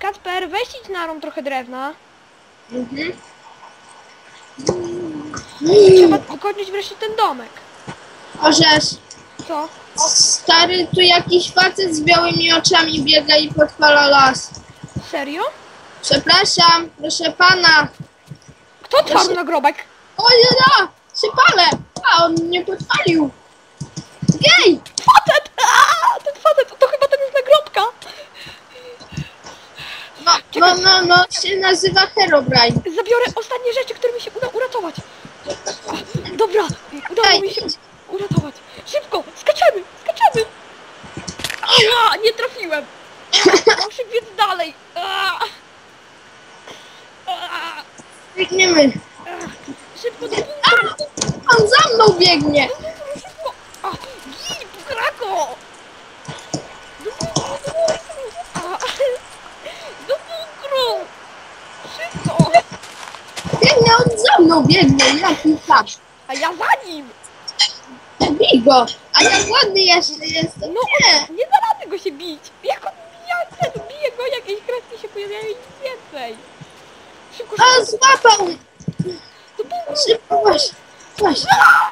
Kacper, weź idź narą trochę drewna. Mhm. Trzeba wykończyć wreszcie ten domek. Orzesz, Co? stary, tu jakiś facet z białymi oczami biega i podpala las. Serio? Przepraszam, proszę pana. Kto otwarł nagrobek? O ja, się palę. A, on mnie podpalił. Gej! Facet! Aaa, ten facet, to chyba ten jest nagrobka. No, no, no, się nazywa Herobrine. Zabiorę ostatnie rzeczy, które mi się uda uratować. Dobra, udało mi się uratować. Szybko, skaczemy, skaczemy. Ała, nie trafiłem. Muszę biec dalej. Biegniemy. Szybko do A, on za mną biegnie. szybko. A, Gin, bukrako. Do bunkru, do bunkru. A, Do bunkru. Szybko. Biegnie, on za mną biegnie. Jaki ptasz. A ja za nim. Bij go. A ja głodny jeszcze jestem. No Nie. on, nie da rady go się bić. Jak on bije, ten bije go, jakieś kreski się pojawiają i nic więcej. Szybko, A, szybko, złapał. do bunkru. Szybko, właśnie. Właśnie. Aaa!